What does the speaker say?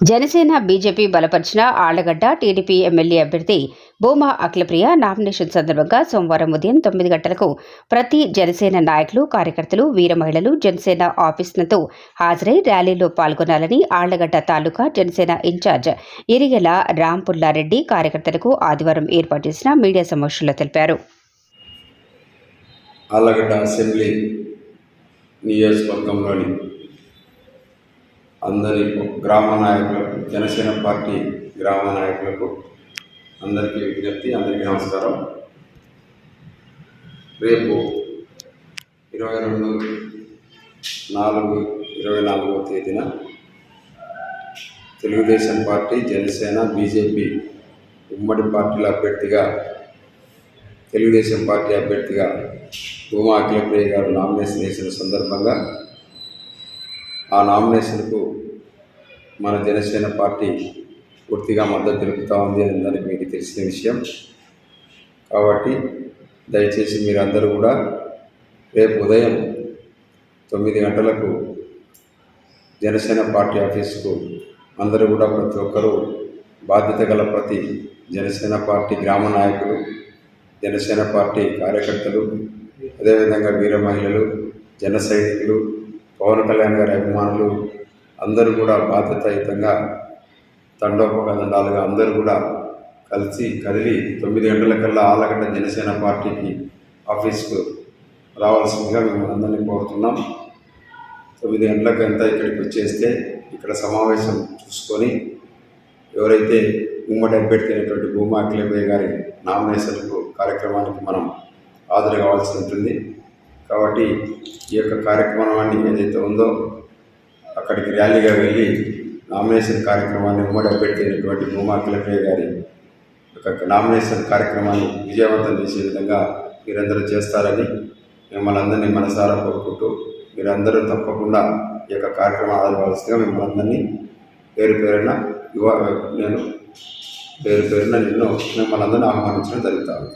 Janasena BJP బలపరిచిన Allagadda TDP MLA అభ్యర్థి Bhuma Akhilapriya nomination సందర్భంగా సోమవారం ఉదయం తొమ్మిది గంటలకు ప్రతి జనసేన నాయకులు కార్యకర్తలు వీర మహిళలు జనసేన ఆఫీసులతో హాజరై ర్యాలీలో పాల్గొనాలని ఆళ్ళగడ్డ తాలూకా జనసేన ఇన్ఛార్జ్ ఇరిగెల రాంపుల్లారెడ్డి కార్యకర్తలకు ఆదివారం ఏర్పాటు చేసిన మీడియా సమావేశంలో తెలిపారు. ఆళ్ళగడ్డ అసెంబ్లీ నియోజకవర్గంలోని అందరి గ్రామ నాయకులకు జనసేన పార్టీ గ్రామ నాయకులకు అందరికీ విజ్ఞప్తి అందరికీ నమస్కారం. రేపు ఇరవై రెండు నాలుగు ఇరవై నాలుగవ తేదీన తెలుగుదేశం పార్టీ జనసేన బీజేపీ ఉమ్మడి పార్టీల అభ్యర్థిగా తెలుగుదేశం పార్టీ అభ్యర్థిగా భూమా అఖిలప్రియ గారు నామినేషన్ వేసిన సందర్భంగా ఆ నామినేషన్కు మన జనసేన పార్టీ పూర్తిగా మద్దతు తెలుపుతూ ఉంది అని మీకు తెలిసిన విషయం. కాబట్టి దయచేసి మీరందరూ కూడా రేపు ఉదయం తొమ్మిది గంటలకు జనసేన పార్టీ ఆఫీస్కు అందరూ కూడా ప్రతి ఒక్కరూ బాధ్యత గల ప్రతి జనసేన పార్టీ గ్రామ నాయకులు జనసేన పార్టీ కార్యకర్తలు అదేవిధంగా వీర మహిళలు జన సైనికులు పవన్ కళ్యాణ్ గారి అభిమానులు అందరూ కూడా బాధ్యతాయుతంగా తండోపదండాలుగా అందరూ కూడా కలిసి కదిలి తొమ్మిది గంటలకల్లా ఆళ్ళగడ్డ జనసేన పార్టీకి ఆఫీస్కు రావాల్సిందిగా మేము అందరినీ కోరుతున్నాం. తొమ్మిది గంటలకు అంతా ఇక్కడికి వచ్చేస్తే ఇక్కడ సమావేశం చూసుకొని ఎవరైతే ఉమ్మడి అభ్యర్థి అయినటువంటి భూమా అఖిలపయ్య గారి నామినేషన్కు కార్యక్రమానికి మనం హాజరు కావాల్సి ఉంటుంది. కాబట్టి ఈ యొక్క కార్యక్రమాన్ని ఏదైతే ఉందో అక్కడికి ర్యాలీగా వెళ్ళి నామినేషన్ కార్యక్రమాన్ని ఉమ్మడి అభ్యర్థి అయినటువంటి భూమా కిలపయ్య గారి యొక్క నామినేషన్ కార్యక్రమాన్ని విజయవంతం చేసే విధంగా మీరందరూ చేస్తారని మిమ్మల్ని అందరినీ మనసారా కోరుకుంటూ మీరందరూ తప్పకుండా ఈ యొక్క కార్యక్రమం ఆదరవలసిందిగా మిమ్మల్ని అందరినీ పేరు పేరున యువ నేను పేరు పేరున నిన్ను మిమ్మల్ని అందరినీ ఆహ్వానించడం జరుగుతుంది